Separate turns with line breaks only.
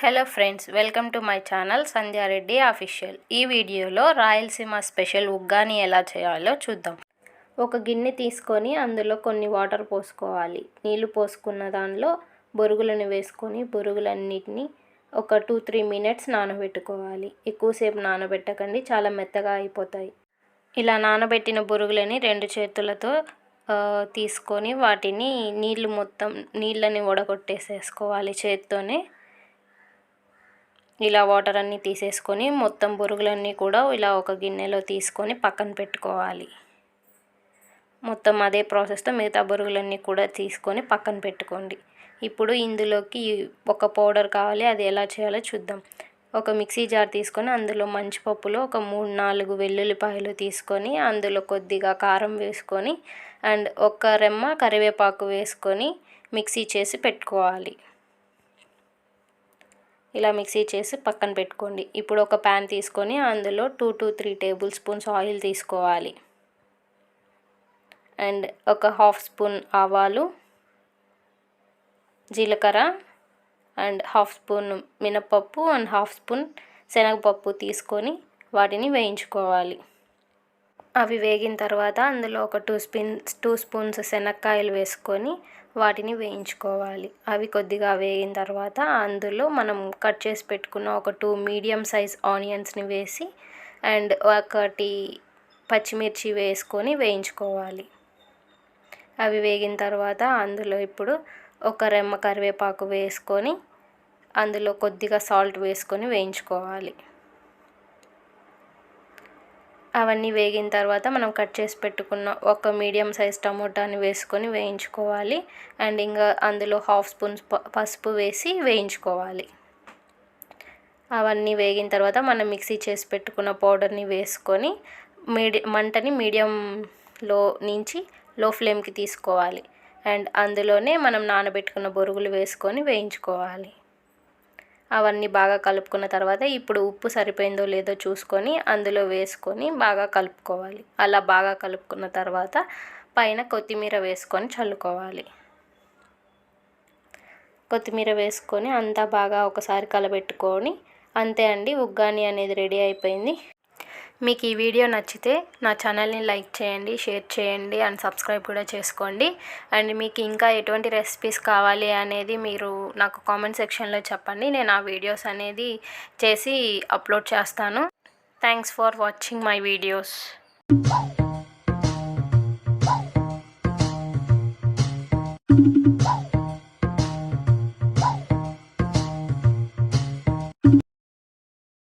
Hello friends welcome to my channel Sandhya Reddy official ఈ వీడియోలో Rayalaseema special uggani ఎలా చేయాలో చూద్దాం. ఒక గిన్నె తీసుకొని అందులో కొన్ని వాటర్ పోసుకోవాలి. నీళ్ళు పోసుకున్న దానిలో బొరుగులను వేసుకొని బొరుగులన్నిటిని ఒక టూ త్రీ మినిట్స్ నానబెట్టుకోవాలి. ఎక్కువసేపు నానబెట్టకండి చాలా మెత్తగా అయిపోతాయి. ఇలా నానబెట్టిన బొరుగులని రెండు చేతులతో తీసుకొని వాటిని నీళ్ళు మొత్తం నీళ్ళని వడగొట్టేసేసుకోవాలి చేత్తోనే. ఇలా వాటర్ అన్నీ తీసేసుకొని మొత్తం బురుగులన్నీ కూడా ఇలా ఒక గిన్నెలో తీసుకొని పక్కన పెట్టుకోవాలి. మొత్తం అదే ప్రాసెస్తో మిగతా బురుగులన్నీ కూడా తీసుకొని పక్కన పెట్టుకోండి. ఇప్పుడు ఇందులోకి ఒక పౌడర్ కావాలి అది ఎలా చేయాలో చూద్దాం. ఒక మిక్సీ జార్ తీసుకొని అందులో మంచిపప్పులో ఒక మూడు నాలుగు వెల్లుల్లిపాయలు తీసుకొని అందులో కొద్దిగా కారం వేసుకొని అండ్ ఒక రెమ్మ కరివేపాకు వేసుకొని మిక్సీ చేసి పెట్టుకోవాలి. ఇలా మిక్సీ చేసి పక్కన పెట్టుకోండి. ఇప్పుడు ఒక ప్యాన్ తీసుకొని అందులో two to three table spoons oil తీసుకోవాలి. అండ్ ఒక హాఫ్ స్పూన్ ఆవాలు జీలకర్ర అండ్ హాఫ్ స్పూన్ మినపప్పు అండ్ హాఫ్ స్పూన్ శనగపప్పు తీసుకొని వాటిని వేయించుకోవాలి. అవి వేగిన తర్వాత అందులో ఒక టూ స్పిన్ టూ స్పూన్స్ శనక్కాయలు వేసుకొని వాటిని వేయించుకోవాలి. అవి కొద్దిగా వేగిన తర్వాత అందులో మనం కట్ చేసి పెట్టుకున్న ఒక టూ మీడియం సైజ్ ఆనియన్స్ని వేసి అండ్ ఒకటి పచ్చిమిర్చి వేసుకొని వేయించుకోవాలి. అవి వేగిన తర్వాత అందులో ఇప్పుడు ఒక రెమ్మ కరివేపాకు వేసుకొని అందులో కొద్దిగా సాల్ట్ వేసుకొని వేయించుకోవాలి. అవన్నీ వేగిన తర్వాత మనం కట్ చేసి పెట్టుకున్న ఒక మీడియం సైజ్ టమోటాని వేసుకొని వేయించుకోవాలి. అండ్ ఇంకా అందులో హాఫ్ స్పూన్ పసుపు వేసి వేయించుకోవాలి. అవన్నీ వేగిన తర్వాత మనం మిక్సీ చేసి పెట్టుకున్న పౌడర్ని వేసుకొని మీడి మంటని మీడియంలో నుంచి లో ఫ్లేమ్కి తీసుకోవాలి. అండ్ అందులోనే మనం నానబెట్టుకున్న బొరుగులు వేసుకొని వేయించుకోవాలి. అవన్నీ బాగా కలుపుకున్న తర్వాత ఇప్పుడు ఉప్పు సరిపోయిందో లేదో చూసుకొని అందులో వేసుకొని బాగా కలుపుకోవాలి. అలా బాగా కలుపుకున్న తర్వాత పైన కొత్తిమీర వేసుకొని చల్లుకోవాలి. కొత్తిమీర వేసుకొని అంతా బాగా ఒకసారి కలబెట్టుకొని అంతే అండి ఉగ్గాని అనేది రెడీ అయిపోయింది. మీకు ఈ వీడియో నచ్చితే నా ఛానల్ని లైక్ చేయండి షేర్ చేయండి అండ్ సబ్స్క్రైబ్ కూడా చేసుకోండి. అండ్ మీకు ఇంకా ఎటువంటి రెసిపీస్ కావాలి అనేది మీరు నాకు కామెంట్ సెక్షన్లో చెప్పండి. నేను ఆ వీడియోస్ అనేది చేసి అప్లోడ్ చేస్తాను. Thanks for watching my videos